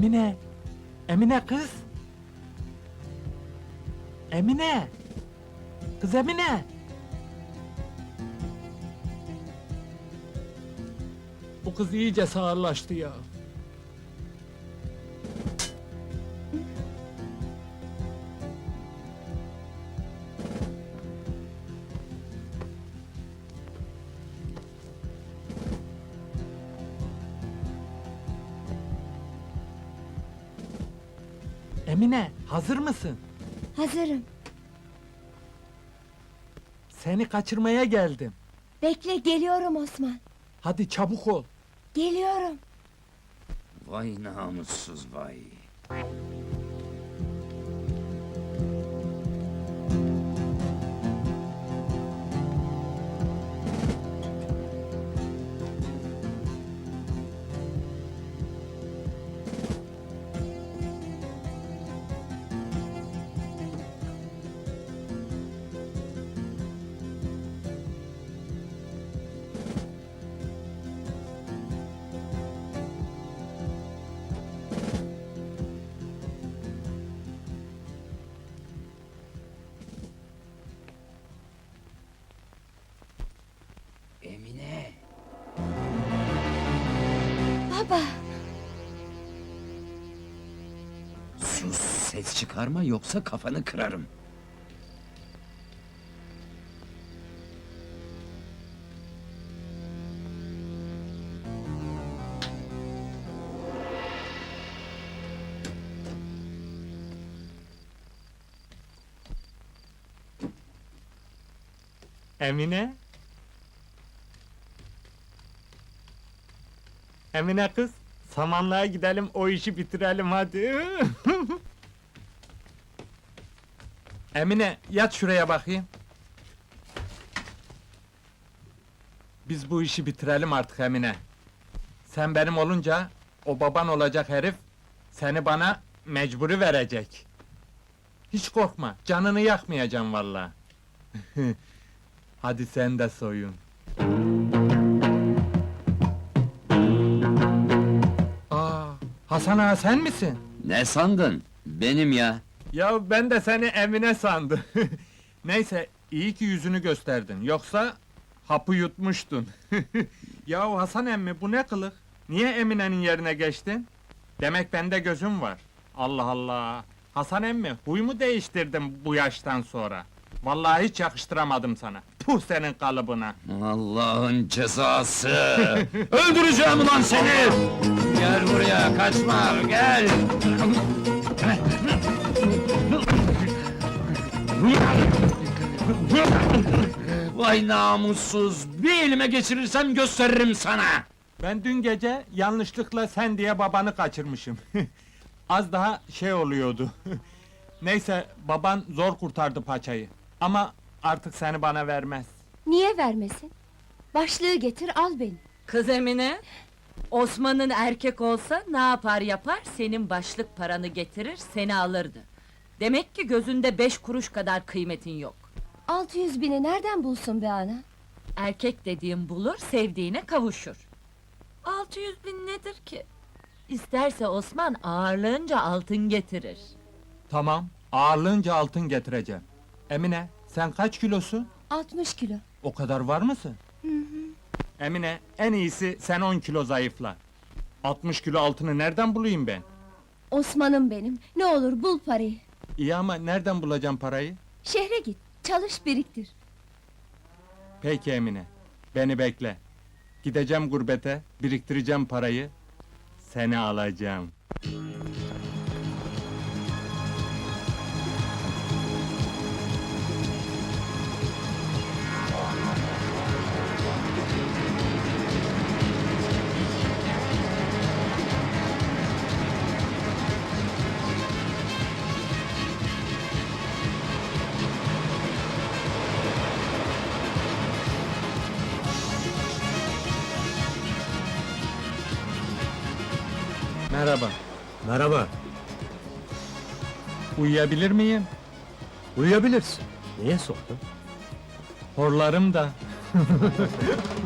Emine! Emine kız! Emine! Kız Emine! Bu kız iyice sağırlaştı ya. Emine, hazır mısın? Hazırım. Seni kaçırmaya geldim. Bekle geliyorum Osman. Hadi çabuk ol. Geliyorum. Vay namussuz vay. Baba. Sus ses çıkarma yoksa kafanı kırarım. Emine? Emine kız, samanlığa gidelim o işi bitirelim hadi. Emine, yat şuraya bakayım. Biz bu işi bitirelim artık Emine. Sen benim olunca, o baban olacak herif, seni bana mecburi verecek. Hiç korkma, canını yakmayacağım vallahi. Hadi sen de soyun. Hasan ağa sen misin? Ne sandın? Benim ya. Ya ben de seni Emine sandım. Neyse, iyi ki yüzünü gösterdin. Yoksa hapı yutmuştun. ya Hasan emmi bu ne kılık? Niye Emine'nin yerine geçtin? Demek bende gözüm var. Allah Allah. Hasan emmi huy mu değiştirdim bu yaştan sonra? Vallahi hiç yakıştıramadım sana. Puh senin kalıbına. Allah'ın cezası! Öldüreceğim ulan seni! Gel buraya, kaçma, gel! Vay namussuz! Bir elime geçirirsem gösteririm sana! Ben dün gece yanlışlıkla sen diye babanı kaçırmışım. Az daha şey oluyordu. Neyse baban zor kurtardı paçayı. Ama artık seni bana vermez. Niye vermesin? Başlığı getir al beni. Kız Emine, Osman'ın erkek olsa ne yapar yapar senin başlık paranı getirir seni alırdı. Demek ki gözünde beş kuruş kadar kıymetin yok. 600 bini nereden bulsun be ana? Erkek dediğin bulur, sevdiğine kavuşur. 600 bin nedir ki? İsterse Osman ağırlığınca altın getirir. Tamam, ağırlığınca altın getireceğim. Emine, sen kaç kilosun? 60 kilo. O kadar var mısın? Emine, en iyisi sen 10 kilo zayıfla. 60 kilo altını nereden bulayım ben? Osman'ım benim. Ne olur bul parayı. İyi ama nereden bulacağım parayı? Şehre git. Çalış biriktir. Peki Emine, beni bekle. Gideceğim gurbete, biriktireceğim parayı, seni alacağım. Merhaba, Merhaba, uyuyabilir miyim? uyuyabilirsin. Niye sordun? Horlarım da.